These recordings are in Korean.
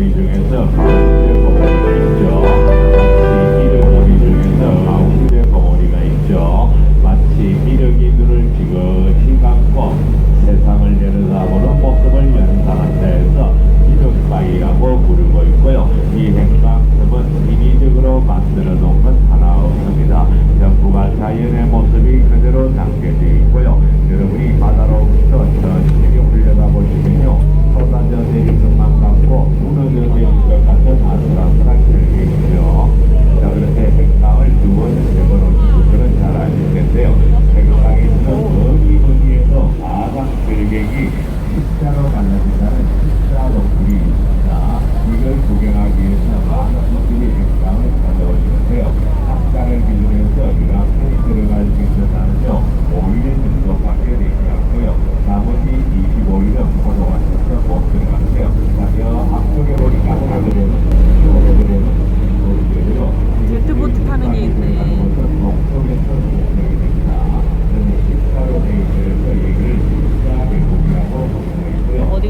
고리 중에서 가운데 거머리가 있죠. 마치 미륵고리 중에서 가운데 거머리가 있죠. 마치 미륵이 눈을 지그시 감고 세상을 내려다보는 모습을 연상한다 해서 미륵바위라고 부르고 있고요. 이 행방섬은 인위적으로 만들어 놓은 건 하나 없습니다. 전부가 자연의 모습이 그대로 담겨져 있고요. 여러분이 바다로부터 천천히 올려다보시면요. 쏟아져 내릴 것만 같고 무너져 내릴 것 같은 아슬아슬한 절경이죠. 자, 그렇게 행방을 두 번, 세 번 오신 분들은 잘 아실 텐데요. 행방에 있는 어디 어디에도 아당 절경이 십자로 갈라진다는 십자 동굴이 있습니다. 이걸 구경하기 위해서 많은 분들이 행방을 찾아오시는데요. 학자를 기준해서 유람선이 들어갈 수 있는 날은요, 5일 정도밖에 되지 않고요. 나머지 25일은 포도가 있어서 못 들어가는데요. 자, 저 앞쪽에 보니까 가그레는, 가그레는 모르겠고요. 제트보트 타는 게 있네. 동쪽에서 동쪽이 됩니다. 그런데 십자로 돼 있어서 얘기를 십자 계곡이라고 부르고 있고요. 어디가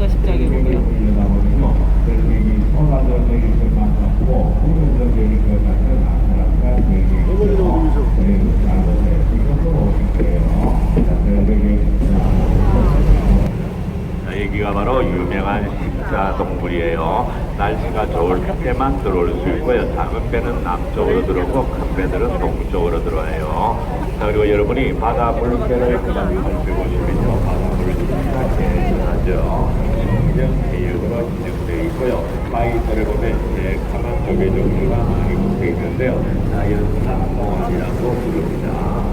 십자 계곡이야? 올려다보면요, 절벽이 쏟아져 내릴 것만 같고 무너져 내릴 것 같은 아슬아슬한 절벽이죠. 그리고 잘못해 이것도 오 자, 절벽이 자, 여기가 바로 유명한 십자 동굴이에요. 날씨가 좋을 때만 들어올 수 있고요. 작은 배는 남쪽으로 들어오고 큰 배들은 동쪽으로 들어와요. 자, 그리고 여러분이 바다 물개를 그냥 살펴보시면요. 바다 물개가 제일하죠. 신경 대역으로 지정되어 있고요. 바위들을 보면 제 쪽에 종류가 많이 붙어 있는데요. 자연산공원이라고 부릅니다.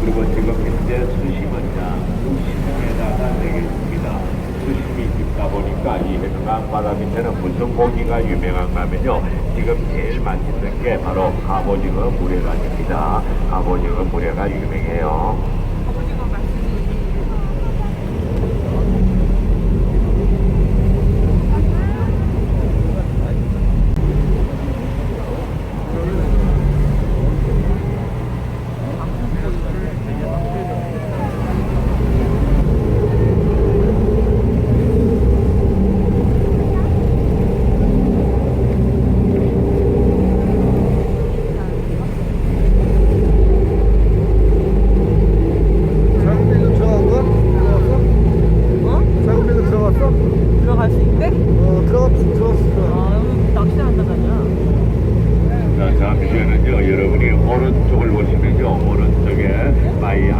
그리고 지금 현재 수심은 약 60m가 되겠습니다. 수심이 깊다 보니까 이 해수강 바다 밑에는 무슨 고기가 유명한가 하면요. 지금 제일 맛있는 게 바로 갑오징어 물회가입니다. 갑오징어 물회가 유명해요. 작업비도 들어간 거야? 들어갔어? 어? 작업비도 들어갔어? 들어갈 수 있대? 어, 들어갔, 들어갔을 거야. 아, 여기 낚시한다 가냐? 자, 잠시만요. 여러분이 오른쪽을 보시면요. 오른쪽에 바위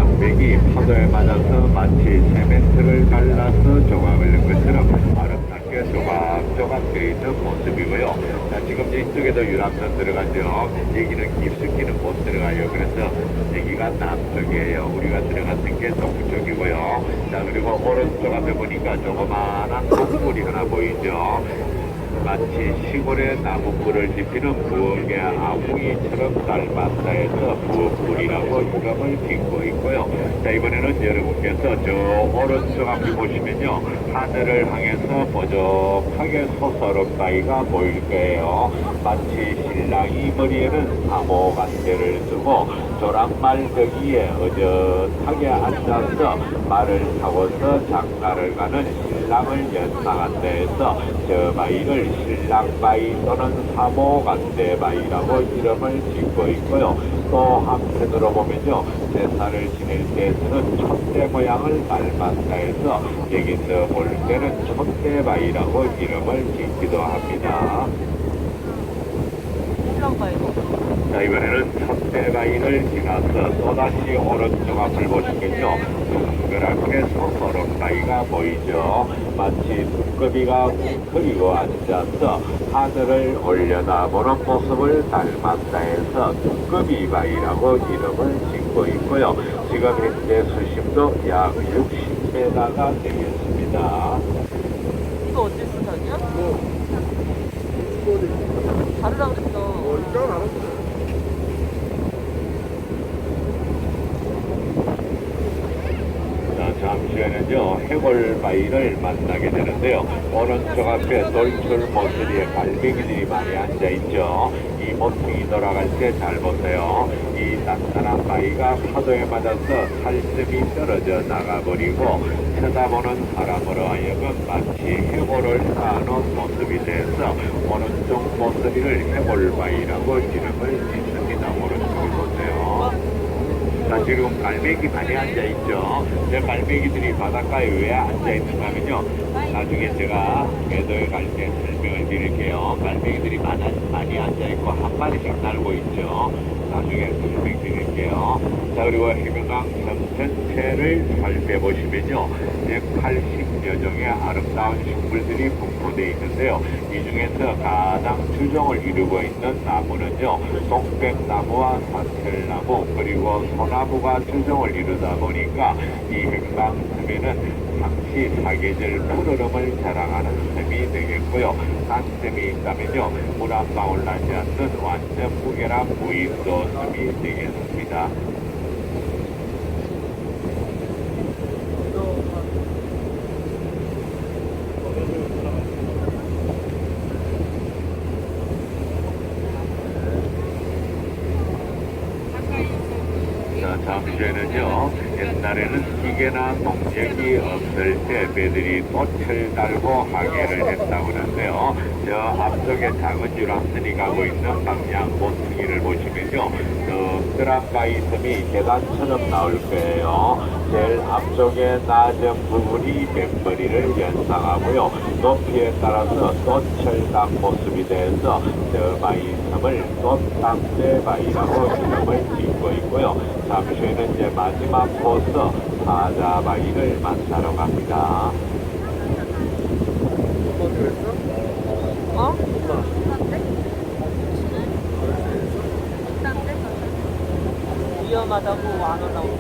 맞아서 마치 세멘트를 갈라서 조각을 낸 것처럼 아름답게 조각조각 되어 있는 모습이고요. 자, 지금 이쪽에도 유람선 들어가죠. 여기는 깊숙이는 못 들어가요. 그래서 여기가 남쪽이에요. 우리가 들어갔던 게 동쪽이고요. 자, 그리고 오른쪽 앞에 보니까 조그마한 건물이 하나 보이죠. 마치 시골의 나무불을 지피는 부엌의 아궁이처럼 닮았다 해서 부엌 불이라고 이름을 짓고 있고요. 자, 이번에는 여러분께서 저 오른쪽 앞에 보시면요. 하늘을 향해서 보적하게 솟아오른 바위가 보일 거예요. 마치 신랑이 머리에는 사모 간대를 쓰고 조랑말더기에 어젓하게 앉아서 말을 타고서 장가를 가는 신랑을 연상한다 해서 저 바위를 신랑바위 또는 사모간대바위라고 이름을 짓고 있고요. 또 한편으로 보면요. 제사를 지낼 때에서는 촛대 모양을 닮았다 해서 여기서 볼 때는 촛대바위라고 이름을 짓기도 합니다. 신랑바이고. 자, 이번에는 첫대바위를 지나서 또다시 오른쪽 앞을 보시면요. 동그랗게 솟아오른 바위가 보이죠. 마치 두꺼비가 웅크리고 앉아서 하늘을 올려다보는 모습을 닮았다 해서 두꺼비 바위라고 이름을 짓고 있고요. 지금 현재 수심도 약 60m가 되겠습니다. 이거 어디 수산이야? 뭐, 이거? 다르다 그랬어. 어, 이따 알았어. 보시면은요 해골바위를 만나게 되는데요 오른쪽 앞에 돌출 모서리에 갈매기들이 많이 앉아 있죠 이 모퉁이 돌아갈 때 잘 보세요. 이 단단한 바위가 파도에 맞아서 살점이 떨어져 나가버리고 쳐다보는 사람으로 하여금 마치 해골을 쌓아놓은 모습이 돼서 오른쪽 모서리를 해골바위라고 이름을 짓습니다. 보세요 자, 지금 갈매기 많이 앉아있죠. 저 갈매기들이 바닷가에 왜 앉아있는가 하면요. 나중에 제가 매도에 갈 때 설명을 드릴게요. 갈매기들이 많이, 많이 앉아있고 한 마리씩 날고 있죠. 나중에 설명드릴게요. 자, 그리고 해금강 섬 전체를 살펴보시면요. 180여 종의 아름다운 식물들이 분포되어 있는데요. 이 중에서 가장 주종을 이루고 있는 나무는요. 동백나무와 사철나무 그리고 소나무가 주종을 이루다 보니까 이 해금강섬에는 상시 사계절 푸르름을 자랑하는 섬이 되겠고요. 단점이 있다면요. 물 한 방울 나지 않는 완전 무결한 무인도 섬이 되겠습니다. 주에는요, 옛날에는 기계나 농책이 없을 때 배들이 돛을 달고 하계를 했다고 그러는데요. 저 앞쪽에 작은 유람선이 가고 있는 방향 모퉁이를 보시면요, 섬이 계단처럼 나올 거예요. 제일 앞쪽에 낮은 부분이 뱃머리를 연상하고요. 높이에 따라서 돛철당 모습이 돼서 저 바위 돛당대 바위라고 이름을 짓고 있고요. 잠시 후에는 이제 마지막 코스 사자바위를 만나러 갑니다. 어? 위험하다고 안 올라오고.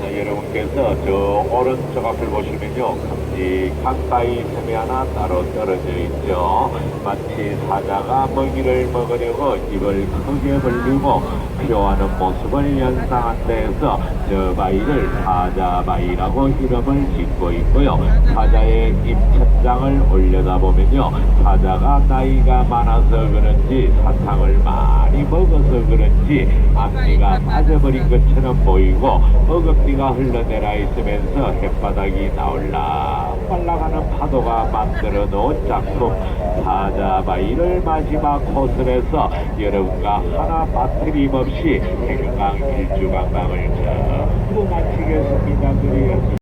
자, 여러분께서 저 오른쪽 앞을 보시면요. 큼직한 바위 섬이 하나 따로 떨어져 있죠. 마치 사자가 먹이를 먹으려고 입을 크게 벌리고 표하는 모습을 연상한 데에서 저 바위를 사자바위라고 이름을 짓고 있고요. 사자의 입천장을 올려다보면요. 사자가 나이가 많아서 그런지 사탕을 많이 먹어서 그런지 앞니가 빠져버린 것처럼 보이고 어금니가 흘러내려 있으면서 햇바닥이 나올라 말라가는 파도가 만들어 놓은 작품 사자바위를 마지막 코스에서 여러분과 하나 빠뜨림 없이 해금강 일주관광을 전부 마치겠습니다. 그리고